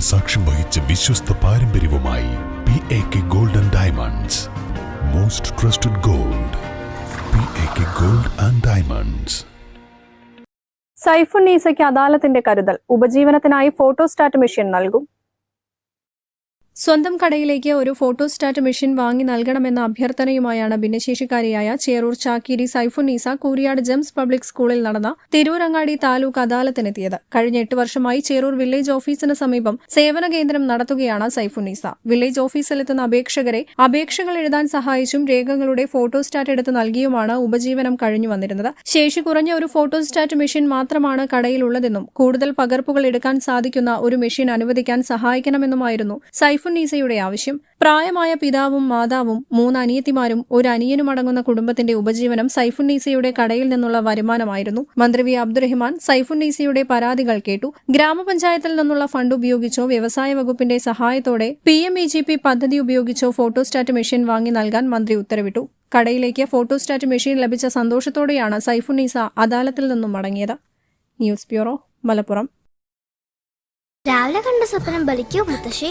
സാക്ഷ്യം വഹിച്ച വിശ്വസ്ത പാരമ്പര്യവുമായി P A K gold and diamonds most trusted gold P A K gold and diamonds സൈഫുന്നീസയ്ക്ക് അദാലത്തിന്റെ കരുതൽ. ഉപജീവനത്തിനായി ഫോട്ടോസ്റ്റാറ്റ് മെഷീൻ നൽകും. സ്വന്തം കടയിലേക്ക് ഒരു ഫോട്ടോസ്റ്റാറ്റ് മെഷീൻ വാങ്ങി നൽകണമെന്ന അഭ്യർത്ഥനയുമായാണ് ഭിന്നശേഷിക്കാരിയായ ചേറൂർ ചാക്കീരി സൈഫുന്നീസ കൂരിയാട് ജെംസ് പബ്ലിക് സ്കൂളിൽ നടന്ന തിരൂരങ്ങാടി താലൂക്ക് അദാലത്തിനെത്തിയത്. കഴിഞ്ഞ എട്ട് വർഷമായി ചേറൂർ വില്ലേജ് ഓഫീസിന് സമീപം സേവന കേന്ദ്രം നടത്തുകയാണ് സൈഫുന്നീസ വില്ലേജ് ഓഫീസിലെത്തുന്ന അപേക്ഷകരെ അപേക്ഷകൾ എഴുതാൻ സഹായിച്ചും രേഖകളുടെ ഫോട്ടോസ്റ്റാറ്റ് എടുത്ത് നൽകിയുമാണ് ഉപജീവനം കഴിഞ്ഞു വന്നിരുന്നത്. ശേഷി കുറഞ്ഞ ഒരു ഫോട്ടോസ്റ്റാറ്റ് മെഷീൻ മാത്രമാണ് കടയിലുള്ളതെന്നും കൂടുതൽ പകർപ്പുകൾ എടുക്കാൻ സാധിക്കുന്ന ഒരു മെഷീൻ അനുവദിക്കാൻ സഹായിക്കണമെന്നുമായിരുന്നു സൈഫുന്നീസയുടെ ആവശ്യം. പ്രായമായ പിതാവും മാതാവും മൂന്ന് അനിയത്തിമാരും ഒരു അനിയനും അടങ്ങുന്ന കുടുംബത്തിന്റെ ഉപജീവനം സൈഫുണ്ണീസയുടെ കടയിൽ നിന്നുള്ള വരുമാനമായിരുന്നു. മന്ത്രി വി. അബ്ദുറഹ്മാൻ സൈഫുണ്ണീസയുടെ പരാതികൾ കേട്ടു. ഗ്രാമപഞ്ചായത്തിൽ നിന്നുള്ള ഫണ്ട് ഉപയോഗിച്ചോ വ്യവസായ വകുപ്പിന്റെ സഹായത്തോടെ P M E G P പദ്ധതി ഉപയോഗിച്ചോ ഫോട്ടോസ്റ്റാറ്റ് മെഷീൻ വാങ്ങി നൽകാൻ മന്ത്രി ഉത്തരവിട്ടു. കടയിലേക്ക് ഫോട്ടോസ്റ്റാറ്റ് മെഷീൻ ലഭിച്ച സന്തോഷത്തോടെയാണ് സൈഫുണ്ണീസ അദാലത്തിൽ നിന്നും മടങ്ങിയത്. News bureau Malappuram. രാവിലെ കണ്ട സ്വപ്നം ബലിക്കോ മുത്തശ്ശി?